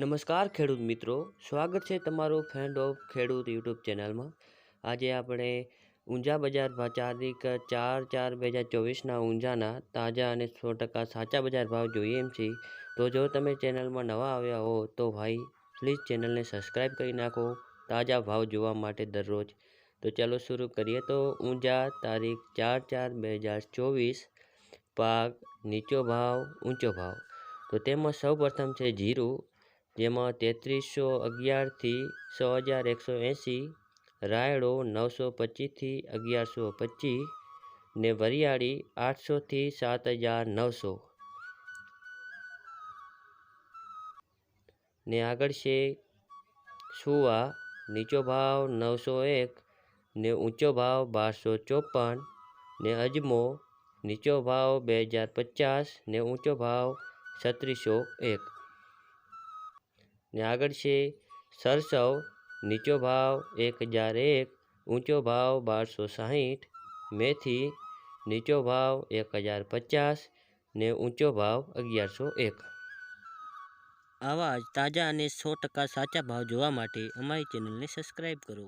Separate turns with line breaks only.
નમસ્કાર ખેડૂત મિત્રો, સ્વાગત છે તમારું ફ્રેન્ડ ઓફ ખેડૂત યુટ્યુબ ચેનલમાં. આજે આપણે ઊંઝા બજાર ભાવ તારીખ ચાર ચાર બે હજાર ચોવીસના ઊંઝાના તાજા અને સો ટકા સાચા બજાર ભાવ જોઈએ એમ છે. તો જો તમે ચેનલમાં નવા આવ્યા હો, તો ભાઈ પ્લીઝ ચેનલને સબસ્ક્રાઈબ કરી નાખો. તાજા ભાવ જોવા માટે દરરોજ. તો ચાલો શરૂ કરીએ. તો ઊંઝા તારીખ ચાર ચાર બે હજાર ચોવીસ, પાક નીચો ભાવ, ઊંચો ભાવ. તો તેમાં સૌ પ્રથમ છે જીરું. જેમાં તેત્રીસો અગિયારથી છ હજાર એકસો એંસી, રાયડો નવસો પચીસથી અગિયારસો પચીસ ને વરિયાળી આઠસોથી સાત હજાર નવસો. ને આગળ છે સુવા, નીચો ભાવ નવસો એક ને ઊંચો ભાવ બારસો ચોપન ને અજમો, નીચો ભાવ બે હજાર પચાસ ને ઊંચો ભાવ છત્રીસો એક. ને આગળ છે સરસવ નીચો ભાવ એક હજાર એક, ઊંચો ભાવ બારસો સાહીઠ, મેથી, નીચો ભાવ એક હજાર પચાસ, ને ઊંચો ભાવ અગિયારસો એક. આવા જ તાજા અને સો ટકા સાચા ભાવ જોવા માટે અમારી ચેનલને સબસ્ક્રાઈબ કરો.